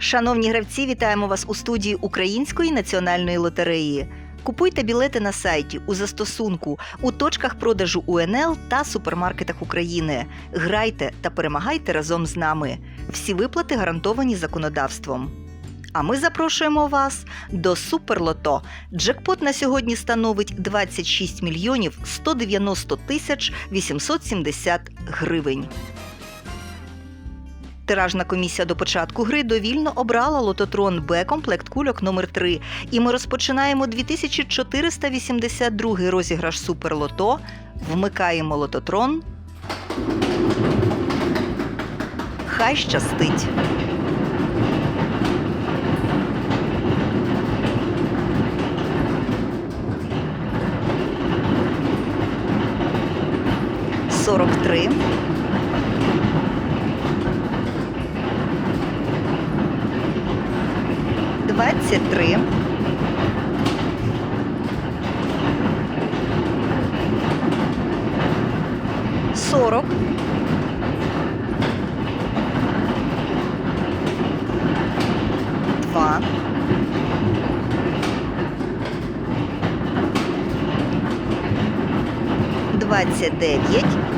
Шановні гравці, вітаємо вас у студії Української національної лотереї. Купуйте білети на сайті, у застосунку, у точках продажу УНЛ та супермаркетах України. Грайте та перемагайте разом з нами. Всі виплати гарантовані законодавством. А ми запрошуємо вас до Суперлото. Джекпот на сьогодні становить 26 мільйонів 190 тисяч 870 гривень. Тиражна комісія до початку гри довільно обрала лототрон Б комплект кульок номер 3 І ми розпочинаємо 2482 розіграш Суперлото. Вмикаємо лототрон. Хай щастить. Сорок три. Двадцять три. Сорок. Два. Двадцять дев'ять.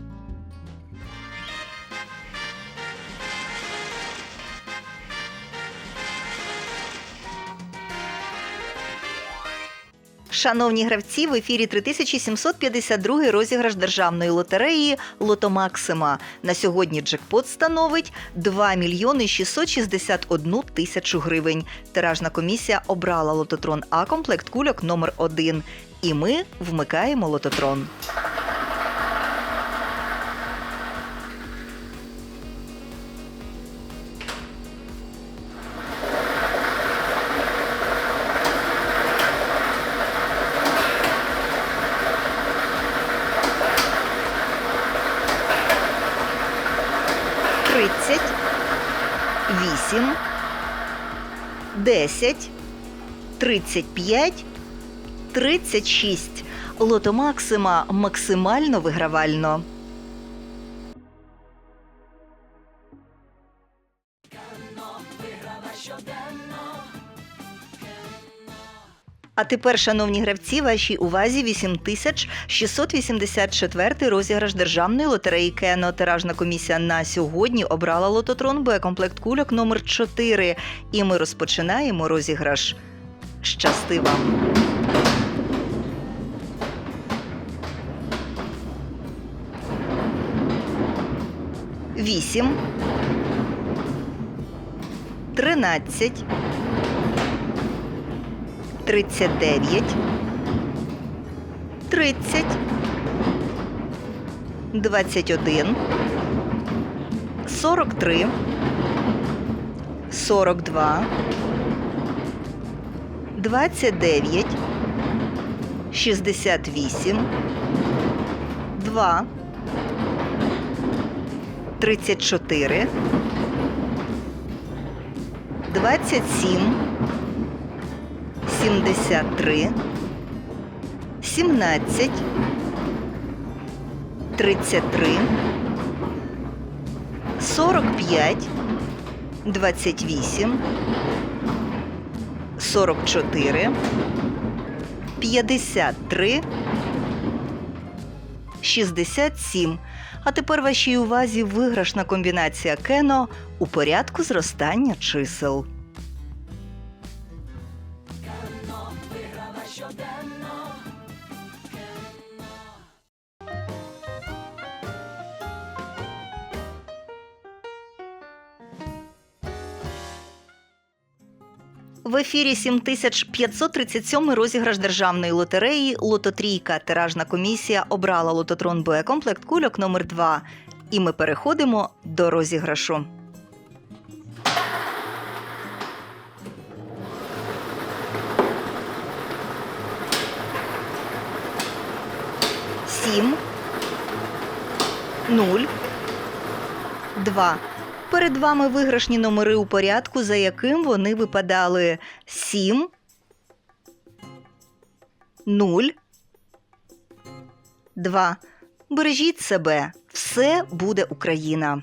Шановні гравці, в ефірі 3752 розіграш державної лотереї Лото Максима. На сьогодні джекпот становить 2 мільйони 661 тисячу гривень. Тиражна комісія обрала лототрон А комплект кульок номер 1 І ми вмикаємо лототрон. Тридцять, вісім, десять, тридцять п'ять, тридцять шість. Лото Максима максимально вигравально. А тепер, шановні гравці, вашій увазі 8684 розіграш державної лотереї Кено. Тиражна комісія на сьогодні обрала лототрон Б комплект кульок номер 4 І ми розпочинаємо розіграш. Щасти вам! Вісім. Тринадцять. 39, 30, 21, 43, 42, 29, 68, 2, 34, 27, 73, 17, 33, 45, 28, 44, 53, 67. А тепер вашій увазі виграшна комбінація кено у порядку зростання чисел. В ефірі 7537 розіграш державної лотереї Лототрійка. Тиражна комісія обрала лототрон Б комплект кульок номер 2 І ми переходимо до розіграшу. Сім, нуль, два. Перед вами виграшні номери у порядку, за яким вони випадали 7, 0, 2. Бережіть себе. Все буде Україна.